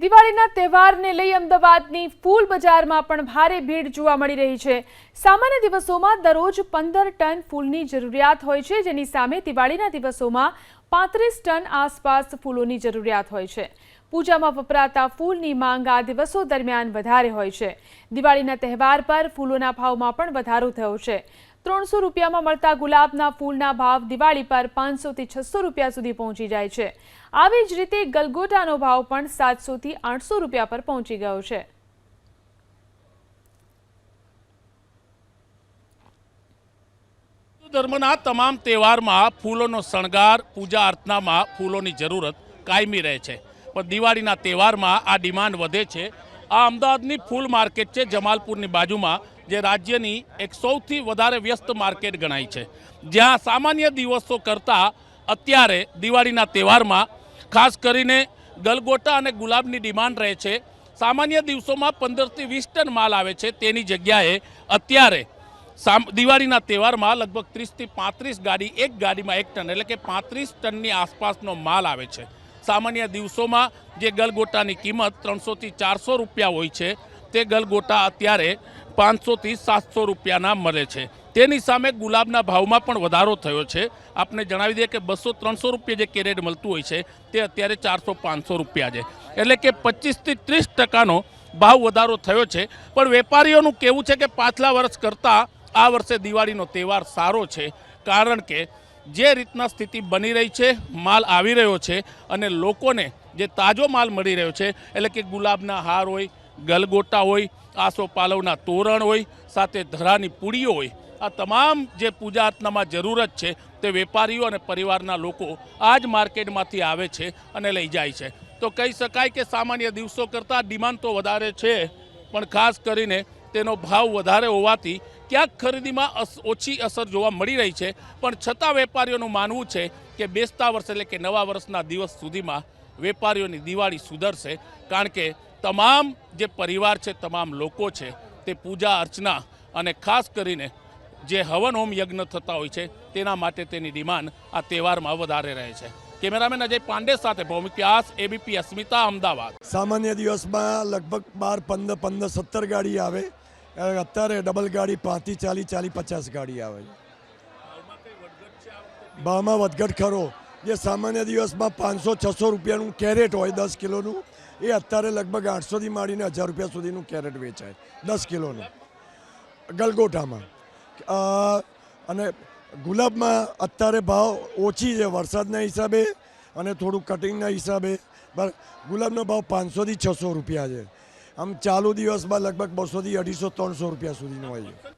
દિવાળીના તહેવારને લઈ અમદાવાદની ફૂલ બજારમાં પણ ભારે ભીડ જોવા મળી રહી છે. સામાન્ય દિવસોમાં દરરોજ પંદર ટન ફૂલની જરૂરિયાત હોય છે, જેની સામે દિવાળીના દિવસોમાં પાંત્રીસ ટન આસપાસ ફૂલોની જરૂરિયાત હોય છે. પૂજામાં વપરાતા ફૂલની માંગ આ દિવસો દરમિયાન વધારે હોય છે. દિવાળીના તહેવાર પર ફૂલોના ભાવમાં પણ વધારો થયો છે. ત્રણસો રૂપિયામાં મળતા ગુલાબના ફૂલના ભાવ દિવાળી પર પાંચસોથી છસો રૂપિયા સુધી પહોંચી જાય છે. આવી જ રીતે ગલગોટાનો ભાવ પણ સાતસોથી આઠસો રૂપિયા પર પહોંચી ગયો છે. ધર્મના તમામ તહેવારમાં ફૂલોનો શણગાર, પૂજા અર્ચનામાં ફૂલોની જરૂરત કાયમી રહે છે. પણ દિવાળીના તહેવારમાં આ ડિમાન્ડ વધે છે. આ અમદાવાદની ફૂલ માર્કેટ છે, જમાલપુરની બાજુમાં. જે રાજ્યની એક સૌથી વધારે વ્યસ્ત માર્કેટ ગણાય છે. જ્યાં સામાન્ય દિવસો કરતાં અત્યારે દિવાળીના તહેવારમાં ખાસ કરીને ગલગોટા અને ગુલાબની ડિમાન્ડ રહે છે. સામાન્ય દિવસોમાં પંદરથી વીસ ટન માલ આવે છે. તેની જગ્યાએ અત્યારે દિવાળીના તહેવારમાં લગભગ ત્રીસથી પાંત્રીસ ગાડી, એક ગાડીમાં એક ટન, એટલે કે પાંત્રીસ ટનની આસપાસનો માલ આવે છે. સામાન્ય દિવસોમાં જે ગલગોટાની કિંમત ત્રણસોથી ચારસો રૂપિયા હોય છે. તે ગલગોટા અત્યારે પાંચસોથી સાતસો રૂપિયાના મળે છે. તેની સામે ગુલાબના ભાવમાં પણ વધારો થયો છે. આપને જણાવી દઈએ કે બસો ત્રણસો રૂપિયા જે કેરેટ મળતું હોય છે, તે અત્યારે ચારસો પાંચસો રૂપિયા છે. એટલે કે પચીસથી ત્રીસ ટકાનો ભાવ વધારો થયો છે. પણ વેપારીઓનું કહેવું છે કે પાછલા વર્ષ કરતાં આ વર્ષે દિવાળીનો તહેવાર સારો છે. કારણ કે જે રીતના સ્થિતિ બની રહી છે, માલ આવી રહ્યો છે અને લોકોને જે તાજો માલ મળી રહ્યો છે, એટલે કે ગુલાબના હાર હોય ગલગોટા હોય આસોપાલવના તોરણ હોય, સાથે ધરાની પૂડીઓ હોય. આ તમામ જે પૂજા અર્ચનામાં જરૂરત છે તે વેપારીઓ અને પરિવારના લોકો આ જ માર્કેટમાંથી આવે છે અને લઈ જાય છે. તો કહી શકાય કે સામાન્ય દિવસો કરતાં ડિમાન્ડ તો વધારે છે, પણ ખાસ કરીને તેનો ભાવ વધારે હોવાથી ક્યાંક ખરીદીમાં ઓછી અસર જોવા મળી રહી છે. પણ છતાં વેપારીઓનું માનવું છે કે બેસતા વર્ષ એટલે કે નવા વર્ષના દિવસ સુધીમાં વેપારીઓની દિવાળી સુધરશે કારણ કે તમામ જે પરિવાર છે તમામ લોકો છે તે પૂજા અર્ચના અને ખાસ કરીને જે હવન હોમ યજ્ઞ થતા હોય છે તેના માટે તેની ડિમાન્ડ આ તહેવારમાં વધારે રહે છે. કેમેરામેન અજય પાંડે સાથે ભૌમિક વ્યાસ એબીપી અસ્મિતા અમદાવાદ. સામાન્ય દિવસમાં લગભગ બાર પંદર પંદર સત્તર ગાડી આવે. અત્યારે ડબલ ગાડી પાંત્રીસ ચાલીસ ચાલીસ પચાસ ગાડી આવે. ભાવમાં વધઘટ ખરો. જે સામાન્ય દિવસમાં પાંચસો, છસો રૂપિયાનું કેરેટ હોય દસ કિલોનું, એ અત્યારે લગભગ આઠસોથી માંડીને હજાર રૂપિયા સુધીનું કેરેટ વેચાય, દસ કિલોનું. ગલગોટામાં. અને ગુલાબમાં અત્યારે ભાવ ઓછી છે, વરસાદના હિસાબે અને થોડું કટિંગના હિસાબે ગુલાબનો ભાવ પાંચસોથી છસો રૂપિયા છે. આમ ચાલુ દિવસમાં લગભગ બસોથી અઢીસો, ત્રણસો રૂપિયા સુધીનો હોય છે.